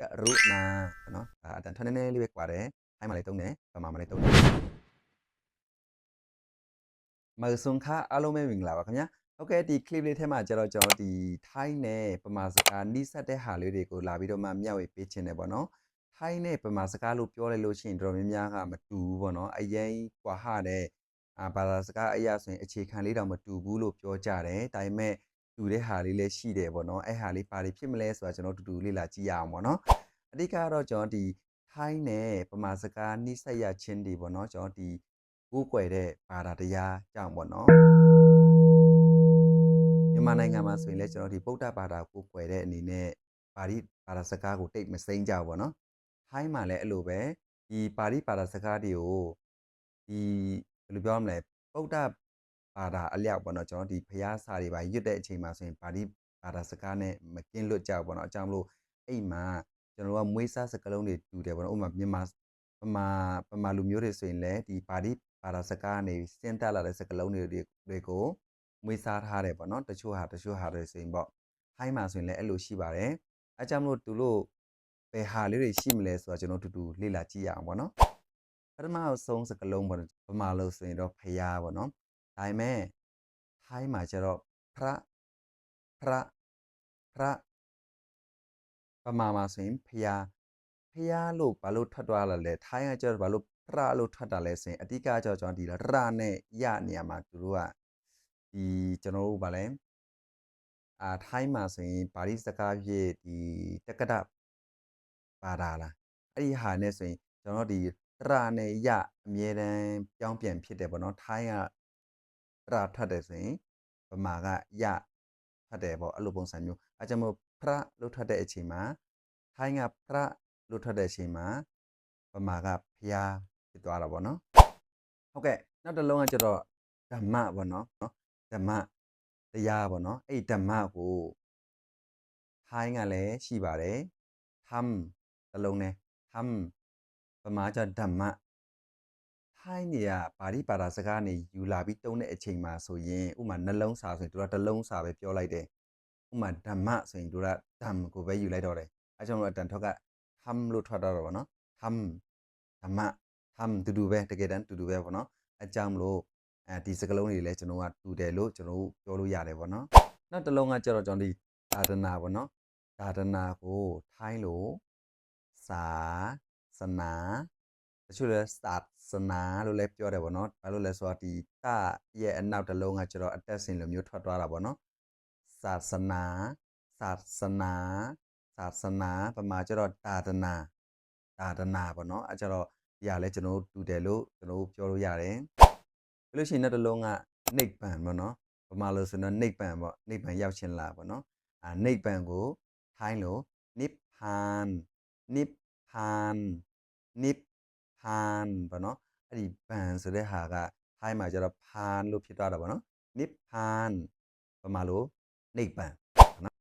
ကရုဏာနော်ဒါအတန်ထနည်းနည်းလေးပဲကွာတယ်အိုင်းမှာလည်းတုံးတယ်ဗမာမှာလည်းတုံးတယ်မဆုံခါအားလုံးပဲမင်္ဂလာပါခင်ဗျာဟုတ်ကဲ့ဒီ clip လေးထဲမှာကျတော့ကျွန်တော်ဒီ Thai နဲ့ပမာစကားနှိစက်တဲ့ဟာလေးတွေကိုလာပြီးတော့မှမျှဝေပေးခြင်းတယ်ပေါ့နော် Thai နဲ့ပမာစကားလို့ပြောလိုက်လို့ရှိရင်တော်တော်များများကမတူဘူးပေါ့နော်အရင်ကွာဟတဲ့အာဘာသာစကားအရာဆိုရင်အခြေခံလေးတော့မတူဘူးလို့ပြောကြတယ်ဒါပေမဲ့ တူတဲ့ဟာလေးလည်းရှိတယ်ပေါ့နော်အဲ့ဟာလေးပါလိဖြစ်မလဲဆိုတာကျွန်တော်တူတူလေးလာကြည့်ရအောင်ပေါ့နော်အဓိကတော့ကျွန်တော်ဒီထိုင်းနဲ့ဗမာစကားနှိစက်ရချင်းတွေပေါ့နော်ကျွန်တော်ဒီကိုးကွယ်တဲ့ဘာသာတရားကြောင့်ပေါ့နော်မြန်မာနိုင်ငံမှာဆိုရင်လည်းကျွန်တော်ဒီဗုဒ္ဓဘာသာကိုးကွယ်တဲ့အနေနဲ့ပါဠိဘာသာစကားကိုတိတ်မစိမ့်ကြဘူးပေါ့နော်ထိုင်းမှာလည်းအဲ့လိုပဲဒီပါဠိဘာသာစကားတွေကိုဒီဘယ်လိုပြောရမလဲဗုဒ္ဓ ဘာသာအလျောက်ပေါ့နော်ကျွန်တော်ဒီဖျားစာတွေပါရွတ်တဲ့အချိန်မှာဆိုရင်ပါဠိဘာသာစကားနဲ့မကင်းလွတ်ကြဘူးပေါ့နော်အကြောင်းမလို့အဲ့မှာကျွန်တော်ကမွေးစားစကလုံးတွေတူတယ်ပေါ့နော်ဥပမာမြန်မာပမာပမာလူမျိုးတွေဆိုရင်လည်းဒီပါဠိဘာသာစကားနေစင်တက်လာတဲ့စကလုံးတွေတွေကိုမွေးစားထားတယ်ပေါ့နော်တချို့ဟာတချို့ဟာတွေဆိုရင်ပေါ့ထိုင်းမှာဆိုရင်လည်းအဲ့လိုရှိပါတယ်အဲကြောင့်မလို့သူတို့ဘယ်ဟာလေးတွေရှိမလဲဆိုတော့ကျွန်တော်တူတူလေ့လာကြည့်ရအောင်ပေါ့နော်ပထမဆုံးစကလုံးပေါ့ဗမာလို့ဆိုရင်တော့ဖျားပေါ့နော် ဒါပေမဲ့ထိုင်းမှာကျတော့ဖရဖရဖရပမာမှာဆိုရင်ဖျားဖျားလို့ဘာလို့ထွက်သွားလာလဲထိုင်းကကျတော့ဘာလို့ဖရလို့ထွက်တာလဲဆိုရင်အတိကကျတော့ကျွန်တော်ဒီရနဲ့ရနေရာမှာသူတို့ကဒီကျွန်တော်တို့ဗာလဲအာထိုင်းမှာဆိုရင်ပါဠိစကားဖြစ်ဒီတက္ကဒပါတာလားအဲ့ဒီဟာနဲ့ဆိုရင်ကျွန်တော်ဒီရနဲ့ရအမြဲတမ်းပြောင်းပြန်ဖြစ်တယ်ပေါ့နော်ထိုင်းက ရထွက်တယ်ဆိုရင်ဗမာကရထွက်တယ်ပေါ့အဲ့လိုပုံစံမျိုးအဲကြောင့်မို့ဖရလို့ထွက်တဲ့အချိန်မှာထိုင်းကဖရလို့ထွက်တဲ့အချိန်မှာဗမာကဖျားဖြစ်သွားတာပေါ့နော်ဟုတ်ကဲ့နောက်တစ်လုံးကကျတော့ဓမ္မပေါ့နော်နော်ဓမ္မတရားပေါ့နော်အဲ့ဓမ္မကိုထိုင်းကလည်းရှိပါတယ်သမ်တစ်လုံးနဲ့သမ်ဗမာကျဓမ္မ ထိုင်းနေရပါဠိပါဠိစကားနေယူလာပြီးတုံးတဲ့အချိန်မှာဆိုရင်ဥမာနှလုံးစာဆိုရင်သူကတစ်လုံးစာပဲပြောလိုက်တယ်ဥမာဓမ္မဆိုရင်သူကဓမ္မကိုပဲယူလိုက်တော့တယ်အဲကြောင့်မို့အတန်ထောက်ကသမ်လို့ထွက်တော့တော့ဗောနော်သမ်ဓမ္မသမ်တူတူပဲတကယ်တမ်းတူတူပဲဗောနော်အကြောင်းမလို့အဲဒီစကလုံးတွေလည်းကျွန်တော်ကတူတယ်လို့ကျွန်တော်ပြောလို့ရတယ်ဗောနော်နောက်တစ်လုံးကကျတော့ကျွန်တော်ဒီသာဒနာဗောနော်သာဒနာကိုထိုင်းလို့စာစနာ တချို့လဲစာစနာလို့လည်းပြောတယ်ဗောနော်ဘာလို့လဲဆိုတော့ဒီတရဲ့အနောက်တစ်လုံးကကျတော့အတက်စင်လိုမျိုးထွက်သွားတာဗောနော်စာစနာစာစနာစာစနာပမာကျတော့တာဒနာတာဒနာဗောနော်အဲကျတော့ဒီဟာလဲကျွန်တော်တူတယ်လို့ကျွန်တော်ပြောလို့ရတယ်ပြီးလို့ရှိရင်နောက်တစ်လုံးကနိဗ္ဗာန်ဗောနော်ပမာလို့ဆိုတော့နိဗ္ဗာန်ဗောနိဗ္ဗာန်ရောက်ခြင်းလားဗောနော်အာနိဗ္ဗာန်ကိုထိုင်းလို့နိဗ္ဗာန်နိဗ္ဗာန်နိဗ္ဗာန်ဗောနော်အဲ့ဒီဗန်ဆိုတဲ့ဟာကထိုင်းမှာကျတော့ဖန်လို့ဖြစ်သွားတာဗောနော်နိဗ္ဗာန်ပမာလို့နိဗ္ဗာန်ဗောနော်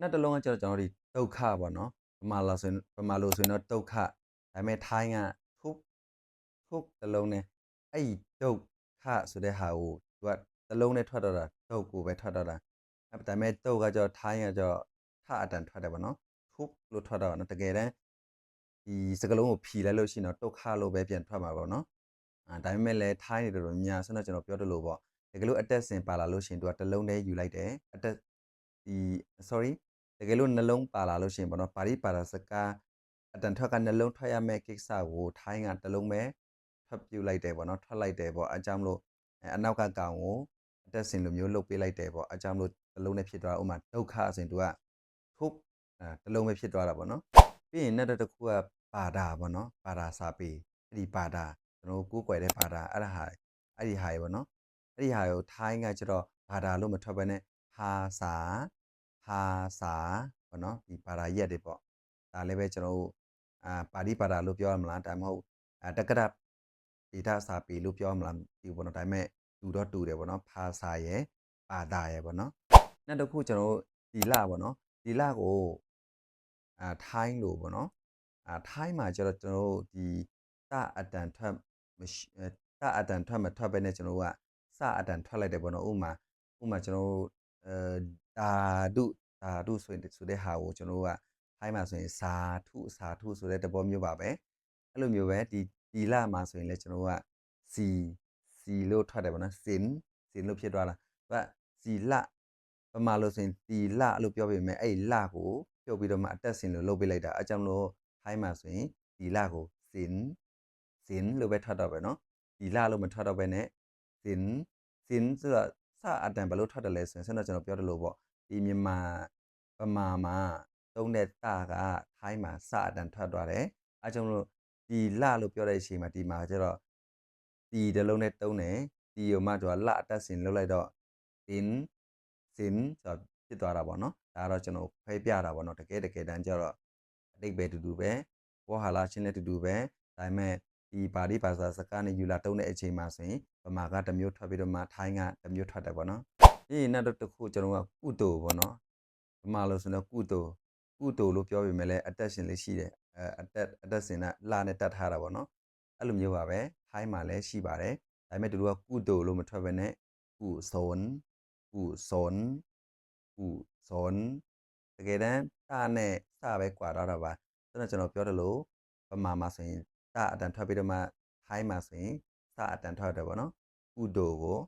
နောက်တစ်လုံးကကျတော့ကျွန်တော်ဒီဒုက္ခဗောနော်ပမာလို့ဆိုရင်ပမာလို့ဆိုရင်တော့ဒုက္ခဒါပေမဲ့ထိုင်းကထုထုတစ်လုံးနဲ့အဲ့ဒီဒုက္ခဆိုတဲ့ဟာကိုသူကတစ်လုံးနဲ့ထွက်တော့တာဒုက္ကိုပဲထွက်တော့တာအဲ့ဒါပေမဲ့ဒုက္ခကကျတော့ထိုင်းကကျတော့ထအတန်ထွက်တယ်ဗောနော်ထုလို့ထွက်တော့နော်တကယ်တမ်း ဒီစကလုံးကိုဖြီလိုက်လို့ရှိရင်တော့ဒုက္ခလို့ပဲပြန်ထွက်မှာဗောနော်အာဒါပေမဲ့လည်းထိုင်းနေတော်တော်များဆိုတော့ကျွန်တော်ပြောတယ်လို့ပေါ့တကယ်လို့အတက်စင်ပါလာလို့ရှိရင်သူကတစ်လုံးတည်းယူလိုက်တယ်အတက်ဒီ sorry တကယ်လို့နှလုံးပါလာလို့ရှိရင်ပေါ့နော်ပါဠိပါဠိစကားအတန်ထွက်ကနှလုံးထွက်ရမယ့်ကိစ္စကိုထိုင်းကတစ်လုံးပဲထွက်ပြလိုက်တယ်ပေါ့နော်ထွက်လိုက်တယ်ပေါ့အကြောင်းမလို့အနောက်ကကောင်ကိုအတက်စင်လိုမျိုးလှုပ်ပေးလိုက်တယ်ပေါ့အကြောင်းမလို့တစ်လုံးနဲ့ဖြစ်သွားဥမာဒုက္ခဆိုရင်သူကထုပ်အဲတစ်လုံးပဲဖြစ်သွားတာပေါ့နော် ပြီးရင်နောက်တစ်ခုကပါဒာပေါ့နော်ပါဒာစာပေအဲ့ဒီပါဒာကျွန်တော်ကိုးကွယ်တဲ့ပါဒာအဲ့ဒါဟာအဲ့ဒီဟာရေပေါ့နော်အဲ့ဒီဟာကိုထိုင်းကကျတော့ဘာသာလို့မထွက်ဘဲနဲ့ဟာစာဟာစာပေါ့နော်ဒီဘာသာရက်တွေပေါ့ဒါလည်းပဲကျွန်တော်တို့အာပါဠိဘာသာလို့ပြောရမလားဒါမှမဟုတ်အတက္ကရဒေတာစာပေလို့ပြောရမလားဒီပေါ့နော်ဒါပေမဲ့တူတော့တူတယ်ပေါ့နော်ဖာစာရဲ့ဘာသာရဲ့ပေါ့နော်နောက်တစ်ခုကျွန်တော်တို့ဒီလပေါ့နော်ဒီလကို အာထိုင်းလို့ပေါ့နော်အာထိုင်းမှာကျတော့ကျွန်တော်တို့ဒီတအတန်ထွက်မရှိတအတန်ထွက်မထွက်ပဲနဲ့ကျွန်တော်တို့ကစအတန်ထွက်လိုက်တယ်ပေါ့နော်ဥမာဥမာကျွန်တော်တို့အဲဓာတုဓာတုဆိုရင်ဆိုတဲ့ဟာကိုကျွန်တော်တို့ကထိုင်းမှာဆိုရင်စာထုစာထုဆိုတဲ့တဘောမျိုးပါပဲအဲ့လိုမျိုးပဲဒီဒီလမှာဆိုရင်လည်းကျွန်တော်တို့ကစီစီလို့ထွက်တယ်ပေါ့နော်စင်စင်လို့ဖြစ်သွားတာသူကစီလပမာလို့ဆိုရင်ဒီလလို့ပြောပြမယ်အဲ့ဒီလကို ပြုတ်ပြီးတော့မှအတက်စင်လို့လုပ်ပေးလိုက်တာအကြောင်းလို့ထိုင်းမှာဆိုရင်ဒီလကိုစင်စင်လို့ပဲထွက်တော့ပဲနော်ဒီလလို့မထွက်တော့ပဲနဲ့စင်စင်ဆိုတော့စအတန်ဘယ်လို့ထွက်တယ်လဲဆိုရင်ဆက်တော့ကျွန်တော်ပြောတယ်လို့ပေါ့ဒီမြန်မာပမာမှာသုံးတဲ့တာကထိုင်းမှာစအတန်ထွက်သွားတယ်အကြောင်းလို့ဒီလလို့ပြောတဲ့အချိန်မှာဒီမှာကျတော့ဒီတလုံးနဲ့တုံးတယ်ဒီရောမှသူကလအတက်စင်လုပ်လိုက်တော့စင်စင်ဆိုတော့ ဖြစ်သွားတာပေါ့နော်ဒါကတော့ကျွန်တော်ခွဲပြတာပေါ့နော်တကယ်တကယ်တမ်းကျတော့အတိတ်ပဲတူတူပဲဘောဟာလာချင်းလည်းတူတူပဲဒါပေမဲ့ဒီပါဠိဘာသာစကားနဲ့ယူလာတုံးတဲ့အချိန်မှာဆိုရင်ဗမာကတစ်မျိုးထွက်ပြီးတော့မှထိုင်းကတစ်မျိုးထွက်တယ်ပေါ့နော်ဒီနောက်တစ်ခုကျွန်တော်ကကုတိုပေါ့နော်ဗမာလို့ဆိုတော့ကုတိုကုတိုလို့ပြောပေမဲ့လည်းအတက်ရှင်လေးရှိတယ်အဲအတက်အတက်စင်ကလာနဲ့တတ်ထားတာပေါ့နော်အဲ့လိုမျိုးပါပဲထိုင်းမှာလည်းရှိပါတယ်ဒါပေမဲ့သူတို့ကကုတိုလို့မထွက်ဘဲနဲ့ကုစွန်ကုစွန် ကုစွန်တကယ်တမ်းတာနဲ့စပဲကွာတော့တာပါဆိုတော့ကျွန်တော်ပြောတယ်လို့ဗမာမှာဆိုရင်စအတန်ထွက်ပြီးတော့မှထိုင်းမှာဆိုရင်စအတန်ထွက်တယ်ပေါ့နော်ကုတိုကို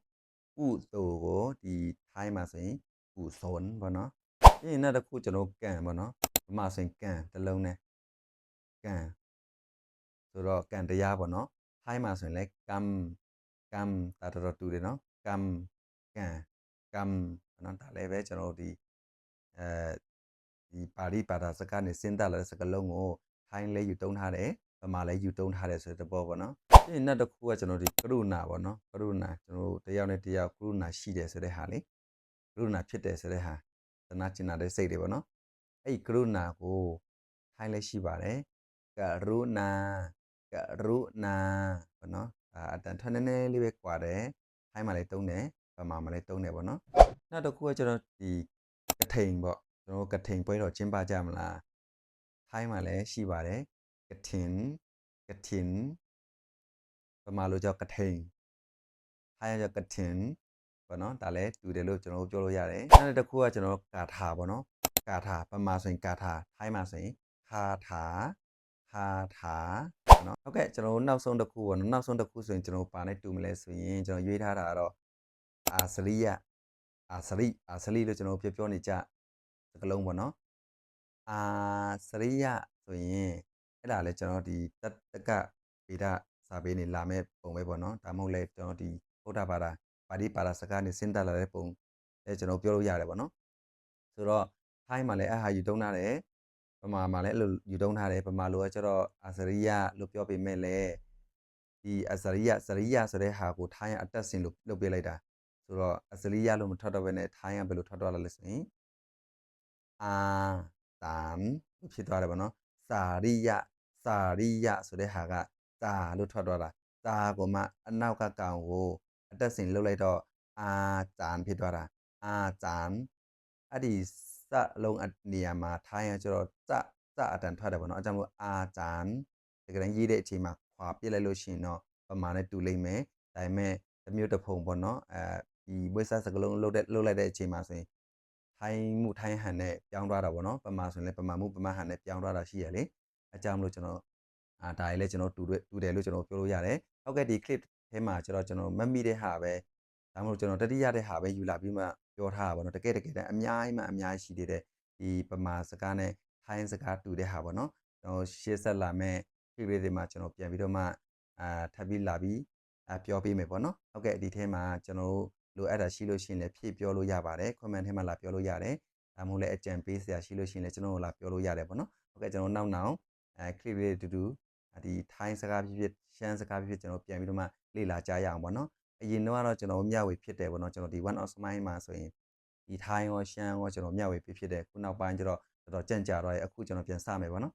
ကုတိုကိုဒီထိုင်းမှာဆိုရင်ကုစွန်ပေါ့နော်ပြီးရင်နောက်တစ်ခုကျွန်တော်ကန်ပေါ့နော်ဗမာဆိုရင်ကန်တစ်လုံးနဲ့ကန်ဆိုတော့ကန်တရားပေါ့နော်ထိုင်းမှာဆိုရင်လည်းကမ်ကမ်တာတော်တူတယ်နော်ကမ်ကန်ကမ် နော်ဒါလည်းပဲကျွန်တော်ဒီအဲဒီပါဠိဘာသာစကားနဲ့စဉ်းစားလာတဲ့စကားလုံးကိုထိုင်းလည်းယူတုံးထားတယ်ဗမာလည်းယူတုံးထားတယ်ဆိုတဲ့ဘောပေါ့နော်ပြီးရင်နောက်တစ်ခုကကျွန်တော်ဒီကရုဏာပေါ့နော်ကရုဏာကျွန်တော်တယောက်နဲ့တယောက်ကရုဏာရှိတယ်ဆိုတဲ့ဟာလေကရုဏာဖြစ်တယ်ဆိုတဲ့ဟာသနာကျင်နာတဲ့စိတ်တွေပေါ့နော်အဲ့ဒီကရုဏာကိုထိုင်းလည်းရှိပါတယ်ကရုဏာကရုဏာပေါ့နော်အာအတန်ထနည်းနည်းလေးပဲကွာတယ်ထိုင်းမှာလည်းတုံးတယ်ဗမာမှာလည်းတုံးတယ်ပေါ့နော် နောက်တစ်ခုကကျွန်တော်ဒီကထိန်ပေါ့ကျွန်တော်ကထိန်ပွဲတော်ကျင်းပကြမလားထိုင်းမှာလည်းရှိပါတယ်ကထင်ကထင်ဗမာလိုကြောက်ကထိန်ထိုင်းကြောက်ကထင်ပေါ့နော်ဒါလည်းတူတယ်လို့ကျွန်တော်ပြောလို့ရတယ်နောက်တစ်ခုကကျွန်တော်ကာထာပေါ့နော်ကာထာဗမာဆိုရင်ကာထာထိုင်းမှာဆိုရင်ခါထာခါထာနော်ဟုတ်ကဲ့ကျွန်တော်နောက်ဆုံးတစ်ခုပေါ့နော်နောက်ဆုံးတစ်ခုဆိုရင်ကျွန်တော်ပါနေတူမလဲဆိုရင်ကျွန်တော်ရွေးထားတာကတော့အာစရိယ အာစရိအာစရိလို့ကျွန်တော်ပြောပြောနေကြစကလုံးပေါ့နော်အာစရိယဆိုရင်အဲ့ဒါလည်းကျွန်တော်ဒီတတကဗေဒစာပေနေလာမဲ့ပုံပဲပေါ့နော်ဒါမှမဟုတ်လဲကျွန်တော်ဒီဗုဒ္ဓဘာသာပါဠိပါဠိစကားနေစဉ်းစားလာတဲ့ပုံအဲကျွန်တော်ပြောလို့ရတယ်ပေါ့နော်ဆိုတော့ထိုင်းမှာလည်းအဟာယူတုံးထားတယ်ဗမာမှာလည်းအဲ့လိုယူတုံးထားတယ်ဗမာလိုကကျတော့အစရိယလို့ပြောပေမဲ့လည်းဒီအစရိယစရိယဆိုတဲ့ဟာကိုထိုင်းကအတက်စင်လို့လုပ်ပေးလိုက်တာ ဆိုတော့အစလေးရလို့မထွက်တော့ဘဲနဲ့ထိုင်းကဘယ်လိုထွက်တော့လဲဆိုရင်အာတမ်ဖြစ်သွားတယ်ဗောနော်စာရိယစာရိယဆိုတဲ့ဟာကတာလို့ထွက်သွားတာတာကမှအနောက်ကကောင်ကိုအတက်စင်လှုပ်လိုက်တော့အာတမ်ဖြစ်သွားတာအာတမ်အဲ့ဒီစလုံးအနေရာမှာထိုင်းရကျတော့စစအတန်ထွက်တယ်ဗောနော်အကြောင်းမို့အာတမ်တကယ်တမ်းရေးတဲ့အချိန်မှာခွာပြစ်လိုက်လို့ရှိရင်တော့ပမာနဲ့တူလိမ့်မယ်ဒါပေမဲ့တစ်မျိုးတစ်ဖုံပေါ့နော်အဲ ဒီဝိဆာစကလုံးလုတ်တဲ့လုတ်လိုက်တဲ့အချိန်မှာဆိုရင်ထိုင်းမှုထိုင်းဟန်နဲ့ပြောင်းသွားတာပေါ့နော်ပမာဆိုရင်လည်းပမာမှုပမာဟန်နဲ့ပြောင်းသွားတာရှိရလေအကြောင်းမလို့ကျွန်တော်အာဒါလည်းကျွန်တော်တူတူတယ်လို့ကျွန်တော်ပြောလို့ရတယ်ဟုတ်ကဲ့ဒီ clip ထဲမှာကျတော့ကျွန်တော်မမိတဲ့ဟာပဲဒါမှမဟုတ်ကျွန်တော်တတိယတဲ့ဟာပဲယူလာပြီးမှပြောထားတာပေါ့နော်တကယ်တကယ်တမ်းအများကြီးမှအများကြီးရှိသေးတယ်ဒီပမာစကားနဲ့ထိုင်းစကားတူတဲ့ဟာပေါ့နော်ကျွန်တော်ရှေ့ဆက်လာမဲ့ clip လေးတွေမှာကျွန်တော်ပြန်ပြီးတော့မှအာထပ်ပြီးလာပြီးအပြောပေးမယ်ပေါ့နော်ဟုတ်ကဲ့ဒီထဲမှာကျွန်တော် လိုအပ်တာရှိလို့ရှိရင်လည်းဖြည့်ပြောလို့ရပါတယ် comment ထဲမှာလာပြောလို့ရတယ်ဒါမှမဟုတ်လည်းအကြံပေးစရာရှိလို့ရှိရင်လည်းကျွန်တော်လာပြောလို့ရတယ်ပေါ့နော်ဟုတ်ကဲ့ကျွန်တော်နောက်နောက်အဲ clip လေးတူတူဒီထိုင်းစကားဖြစ်ဖြစ်ရှမ်းစကားဖြစ်ဖြစ်ကျွန်တော်ပြန်ပြီးတော့မှလေ့လာကြရအောင်ပေါ့နော်အရင်တော့ကတော့ကျွန်တော်မျှဝေဖြစ်တယ်ပေါ့နော်ကျွန်တော်ဒီ one of smile မှာဆိုရင်ဒီထိုင်းရောရှမ်းရောကျွန်တော်မျှဝေဖြစ်ဖြစ်တယ်ခုနောက်ပိုင်းကျတော့တော်တော်ကြံ့ကြာတော့ရအခုကျွန်တော်ပြန်စမယ်ပေါ့နော်